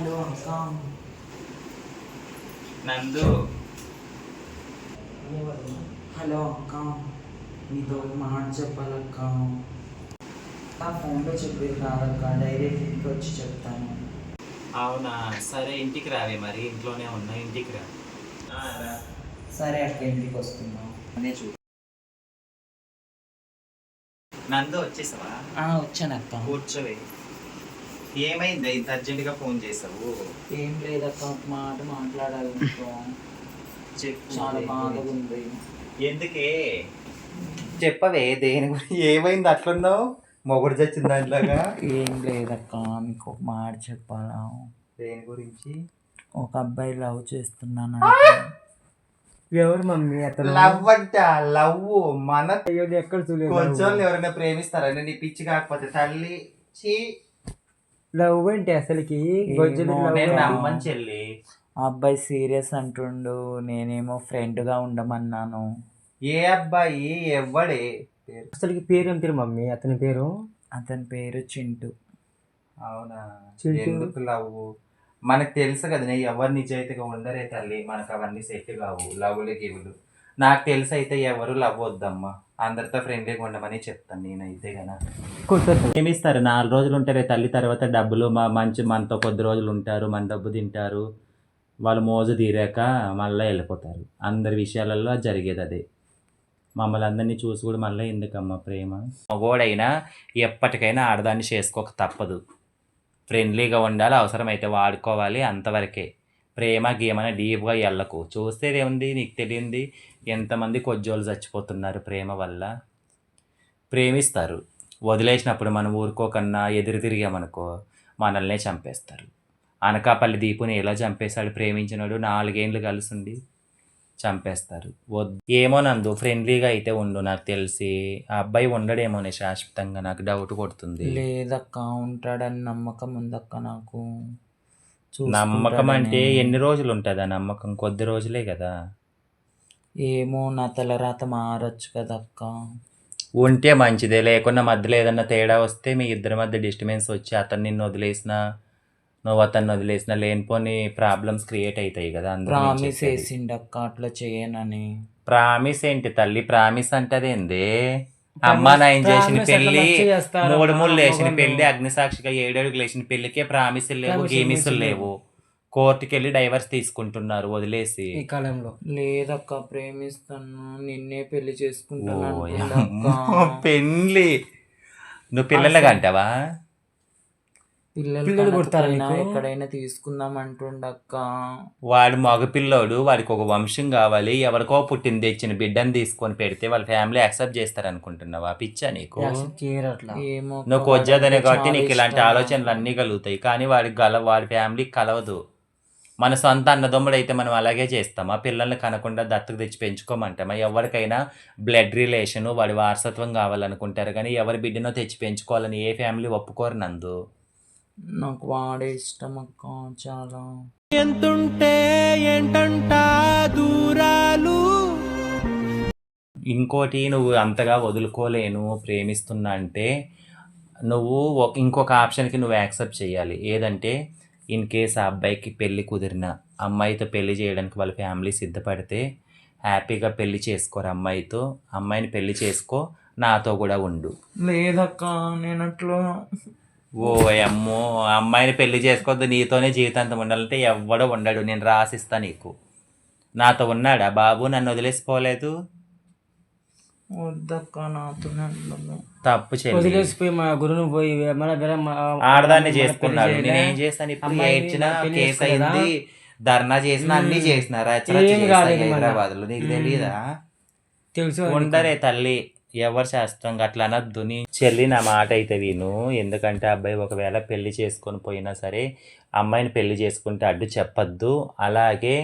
Hello అక్క. నందు. Hello అక్క. మీతో ఒక మాట చెప్పాలక్క. నా ఫోన్లో చెప్పేది కాదక్క డైరెక్ట్ ఇంటికి వచ్చి చెప్తాను. అవునా? సరే ఇంటికి రావే మరి. ఇంట్లోనే ఉన్నా ఇంటికి రా. సరే అక్క ఇంటికి వస్తున్నా. అనే చూ నందు వచ్చేసావా? ఆ, వచ్చానక్క. కూర్చోవే. ఏమైంది? ఇంత అర్జెంటుగా ఫోన్ చేసావు? ఏం లేదక్క ఒక మాట మాట్లాడాలి చెప్పు చాలా బాధగా ఉంది. ఎందుకే? చెప్పవే దేని గురించి? ఏమైంది? అట్లున్నావు? మొగుడు చచ్చిన దాంట్లాగా? ఏం లేదక్క మీకు ఒక మాట చెప్పాలా? దేని గురించి? ఒక అబ్బాయి లవ్ చేస్తున్నాను ఎవరు మమ్మీ అతను? లవ్ అంట లవ్. మన ఎక్కడ చూడలేదు కొంచెం ఎవరైనా ప్రేమిస్తారని నీ పిచ్చి కాకపోతే తల్లి చీ. లవ్ ఏంటి అసలుకి చెల్లి. ఆ అబ్బాయి సీరియస్ అంటుండు నేనేమో ఫ్రెండ్గా ఉండమన్నాను. ఏ అబ్బాయి? ఎవ్వడే అసలుకి పేరు ఏం పేరు మమ్మీ అతని పేరు? అతని పేరు చింటూ. అవునా. ఎందుకు లవ్ మనకు తెలుసు కదా నీ ఎవరు నిజాయితీగా ఉండరే తల్లి మనకు అవన్నీ సెట్ కావు. లవ్లు గివులు నాకు తెలుసు అయితే ఎవరు లవ్ వద్దమ్మా అందరితో ఫ్రెండ్లీగా ఉండమని చెప్తాను నేనైతే కదా. కూర్చోండి ఏమిస్తారు నాలుగు రోజులు ఉంటారే తల్లి తర్వాత డబ్బులు. మా మంచి మనతో కొద్ది రోజులు ఉంటారు మన డబ్బు తింటారు. వాళ్ళు మోజు తీరాక మళ్ళీ వెళ్ళిపోతారు. అందరి విషయాలలో జరిగేది అదే. మమ్మల్ని అందరినీ చూసి కూడా మళ్ళీ ఎందుకమ్మా ప్రేమ? మగోడైనా ఎప్పటికైనా ఆడదాన్ని చేసుకోక తప్పదు. ఫ్రెండ్లీగా ఉండాలి అవసరమైతే వాడుకోవాలి అంతవరకే. ప్రేమ గీమన డీప్గా వెళ్ళకు చూస్తే ఏముంది నీకు తెలియంది ఎంతమంది కొజ్జోళ్ళు చచ్చిపోతున్నారు ప్రేమ వల్ల? ప్రేమిస్తారు. వదిలేసినప్పుడు మనం ఊరుకోకన్నా ఎదురు తిరిగామనుకో మనల్నే చంపేస్తారు. అనకాపల్లి దీపుని ఎలా చంపేశాడు ప్రేమించినాడు నాలుగేండ్లు కలిసిండి చంపేస్తారు. వద్ ఏమో నందు ఫ్రెండ్లీగా అయితే ఉండు నాకు తెలిసి. ఆ అబ్బాయి ఉండడేమోనే శాశ్వతంగా నాకు డౌట్ కొడుతుంది. లేదక్క ఉంటాడని నమ్మకం ఉందక్క నాకు. నమ్మకం అంటే. ఎన్ని రోజులు ఉంటుంది ఆ నమ్మకం? కొద్ది రోజులే కదా. ఏమో నా తలరాత మారచ్చు కదక్క ఉంటే మంచిదే. లేకున్నా మధ్యలో ఏదన్నా తేడా వస్తే మీ ఇద్దరి మధ్య డిస్టర్బెన్స్ వచ్చి అతను నిన్ను వదిలేసిన నువ్వు అతన్ని వదిలేసిన లేనిపోని ప్రాబ్లమ్స్ క్రియేట్ అవుతాయి కదా ప్రామిస్ చెప్పేది. వేసిండక్క అట్లా చేయనని. ప్రామిస్ ఏంటి తల్లి? ప్రామిస్ అంటదేంది? అమ్మ నాయన చేసిన పెళ్ళి. మూడు మూడు లేచిన. పెళ్ళి అగ్నిసాక్షిగా ఏడేడుగు లేచిన పెళ్ళికే ప్రామిసులు లేవు గేమిసులు లేవు. కోర్టుకి వెళ్ళి డైవర్స్ తీసుకుంటున్నారు వదిలేసి. ఈ కాలంలో. లేదక్క ప్రేమిస్తాను నిన్నే పెళ్ళి చేసుకుంటాను. యమ్మో, పెళ్ళి నువ్వు పిల్లలుగా అంటావా పిల్లలు నీకు? ఎక్కడైనా తీసుకుందాం అంటుండక్క వాడు మగపిల్లోడు వాడికి ఒక వంశం కావాలి ఎవరికో పుట్టింది తెచ్చిన బిడ్డని తీసుకొని పెడితే వాళ్ళ ఫ్యామిలీ యాక్సెప్ట్ చేస్తారు అనుకుంటున్నావా పిచ్చా నీకు? నువ్వు కొజ్జాదనే కాబట్టి నీకు ఇలాంటి. ఆలోచనలు అన్నీ కలుగుతాయి. కానీ వాడికి గల వాడి ఫ్యామిలీకి కలవదు. మన సొంత అన్నదమ్ముడు అయితే మనం అలాగే చేస్తామా పిల్లల్ని కనకుండా దత్తకు తెచ్చి పెంచుకోమంటామా? ఎవరికైనా బ్లడ్ రిలేషన్ వాడి వారసత్వం కావాలనుకుంటారు. కానీ ఎవరి బిడ్డనో తెచ్చి పెంచుకోవాలని ఏ ఫ్యామిలీ ఒప్పుకోరు నందు. నాకు వాడే ఇష్టం అక్క చాలా. ఎంతుంటే ఏంటంట దూరాలు? ఇంకోటి నువ్వు అంతగా వదులుకోలేను ప్రేమిస్తున్నా అంటే నువ్వు ఇంకొక ఆప్షన్కి నువ్వు యాక్సెప్ట్ చేయాలి. ఏదంటే ఇన్ కేస్ ఆ అబ్బాయికి పెళ్ళి కుదిరిన అమ్మాయితో పెళ్ళి చేయడానికి వాళ్ళ ఫ్యామిలీ సిద్ధపడితే హ్యాపీగా పెళ్ళి చేసుకోరు అమ్మాయితో? అమ్మాయిని పెళ్ళి చేసుకో నాతో కూడా ఉండు. లేదక్క నేను అట్లా ఓ అమ్మో అమ్మాయిని పెళ్ళి చేసుకోవద్దు నీతోనే జీవితాంతం ఉండాలంటే ఎవ్వడో ఉండడు నేను రాసిస్తా నీకు. నాతో ఉన్నాడా బాబు? నన్ను వదిలేసిపోలేదు? వద్దక్క తప్పు చెల్లి వదిలేసిపోయి మా గురువును పోయి మన వేరే మా- ఆడదాన్ని చేసుకున్నాడు. నేనేం. చేశాను ఇప్పుడు అమ్మాయిని ఏడ్చిన నాకు పెళ్ళి కేసు? అయింది. ధర్నా చేసిన అన్ని. చేసిన. ఏం కాలేదు మళ్ళా. హైదరాబాద్లో నీకు. తెలియదా తెలుసు ఉండరే తల్లి. ఎవరు శాస్త్రం అట్లా అనద్దు. నీ చెల్లి నా మాట అయితే విను. ఎందుకంటే అబ్బాయి ఒకవేళ పెళ్ళి చేసుకొని పోయినా సరే అమ్మాయిని పెళ్ళి చేసుకుంటే అడ్డు చెప్పొద్దు. అలాగే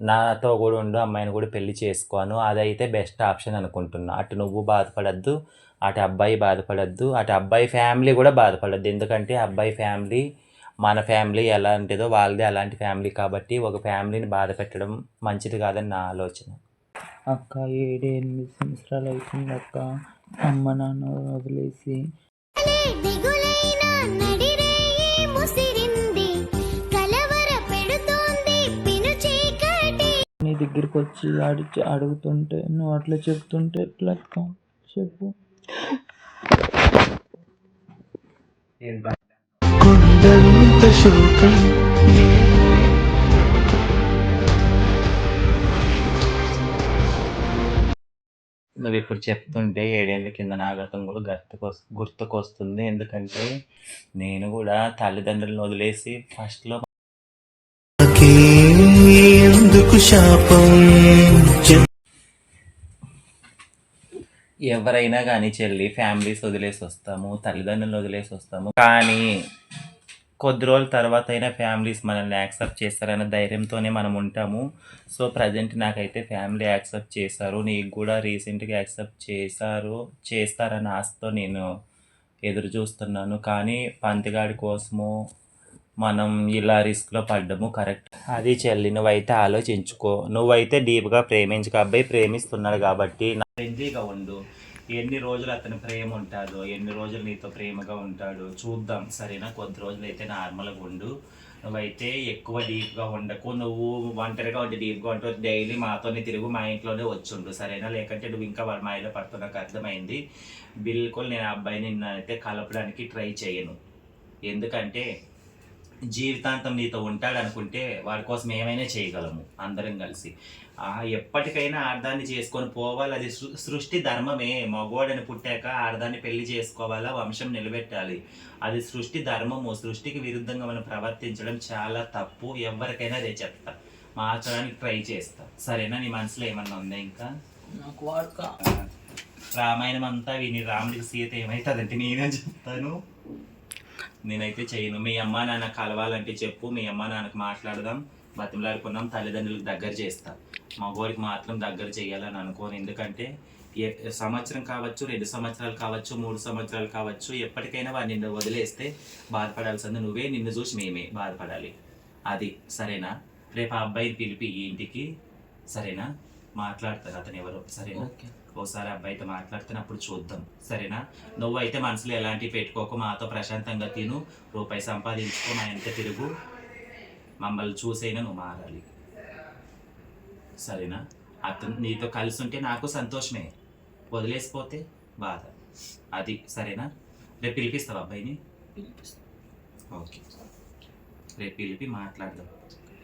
నాతో కూడా ఉండు అమ్మాయిని కూడా పెళ్ళి చేసుకోను. అదైతే బెస్ట్ ఆప్షన్ అనుకుంటున్నా. అటు నువ్వు బాధపడద్దు అటు అబ్బాయి బాధపడద్దు అటు అబ్బాయి ఫ్యామిలీ కూడా బాధపడద్దు. ఎందుకంటే అబ్బాయి ఫ్యామిలీ మన ఫ్యామిలీ ఎలాంటిదో వాళ్ళది అలాంటి ఫ్యామిలీ కాబట్టి ఒక ఫ్యామిలీని బాధ పెట్టడం మంచిది కాదని నా ఆలోచన. అక్క ఏడేళ్ళు సంవత్సరాలు అవుతుంది అక్క అమ్మ నాన్న వదిలేసి నీ దగ్గరికి వచ్చి అడిచి అడుగుతుంటే నువ్వు అట్లా చెప్తుంటే ఎట్లా అక్క? చెప్పు. కొండంత శోకం నువ్వు ఇప్పుడు చెప్తుంటే ఏడేళ్ళ కింద నాగతం కూడా గుర్తుకొ గుర్తుకొస్తుంది. ఎందుకంటే నేను కూడా తల్లిదండ్రులను వదిలేసి ఫస్ట్లో ఎవరైనా కానీ చెల్లి ఫ్యామిలీస్ వదిలేసి వస్తాము తల్లిదండ్రులను వదిలేసి వస్తాము. కానీ కొద్ది రోజుల తర్వాత అయినా ఫ్యామిలీస్ మనల్ని యాక్సెప్ట్ చేస్తారన్న ధైర్యంతోనే మనం ఉంటాము. సో ప్రజెంట్ నాకైతే ఫ్యామిలీ యాక్సెప్ట్ చేశారు. నీకు కూడా రీసెంట్గా యాక్సెప్ట్ చేశారు చేస్తారన్న ఆశతో నేను ఎదురు చూస్తున్నాను. కానీ పంతిగాడి కోసము మనం ఇలా రిస్క్లో పడ్డము కరెక్ట్. అది చెల్లి నువ్వైతే ఆలోచించుకో. నువ్వైతే డీప్గా ప్రేమించుకో అబ్బాయి ప్రేమిస్తున్నాడు కాబట్టి నా ఫ్రెండ్లీగా ఉండు. ఎన్ని రోజులు అతని ప్రేమ ఉంటాడో ఎన్ని రోజులు నీతో ప్రేమగా ఉంటాడో చూద్దాం. సరేనా? కొద్ది రోజులు అయితే నార్మల్గా ఉండు. నువ్వైతే ఎక్కువ డీప్గా ఉండకు. నువ్వు ఒంటరిగా ఉండి డీప్గా ఉంటూ డైలీ మాతోనే తిరుగు మా ఇంట్లోనే వచ్చుండు. సరేనా? లేకంటే నువ్వు ఇంకా వాళ్ళ మాయలో పడుతూ నాకు అర్థమైంది. బిల్కుల్ నేను ఆ అబ్బాయిని అయితే కలపడానికి ట్రై చేయను. ఎందుకంటే జీవితాంతం నీతో ఉంటాడు అనుకుంటే వాడి కోసం ఏమైనా చేయగలము అందరం కలిసి. ఆ ఎప్పటికైనా ఆడదాన్ని చేసుకొని పోవాలి. అది సృష్టి ధర్మమే. మగవాడని పుట్టాక ఆడదాన్ని పెళ్ళి చేసుకోవాలా? వంశం నిలబెట్టాలి. అది సృష్టి ధర్మము. సృష్టికి విరుద్ధంగా మనం ప్రవర్తించడం చాలా తప్పు. ఎవరికైనా అదే చెప్తా. మార్చడానికి ట్రై చేస్తా. సరేనా? నీ మనసులో ఏమన్నా ఉందా ఇంకా? రామాయణం అంతా విని రాముడికి సీత ఏమవుతుందంటే నేనే చెప్తాను? నేనైతే చేయను. మీ అమ్మ నాన్న కలవాలంటే చెప్పు మీ అమ్మ నాన్నకు మాట్లాడదాం బతిమలాడుకుందాం తల్లిదండ్రులకు దగ్గర చేస్తా. మగవారికి మాత్రం దగ్గర చేయాలని అనుకోను. ఎందుకంటే ఏ సంవత్సరం కావచ్చు రెండు సంవత్సరాలు కావచ్చు మూడు సంవత్సరాలు కావచ్చు ఎప్పటికైనా వారు నిన్ను వదిలేస్తే బాధపడాల్సింది నువ్వే నిన్ను చూసి మేమే బాధపడాలి. అది సరేనా? రేపు ఆ అబ్బాయిని పిలిపి ఈ ఇంటికి సరేనా? మాట్లాడతారు అతను ఎవరో సరేనా? ఓసారి అబ్బాయితో మాట్లాడుతున్న అప్పుడు చూద్దాం సరేనా? నువ్వైతే మనసులో ఎలాంటివి పెట్టుకోకు మాతో ప్రశాంతంగా తిను రూపాయి సంపాదించుకో మా ఎంత తిరుగు. మమ్మల్ని చూసైనా నువ్వు మారాలి. సరేనా? అతను నీతో కలిసి ఉంటే నాకు సంతోషమే. వదిలేసిపోతే బాధ. అది సరేనా? రేపు పిలిపిస్తావు అబ్బాయిని? ఓకే. రేపు పిలిపి మాట్లాడదాం.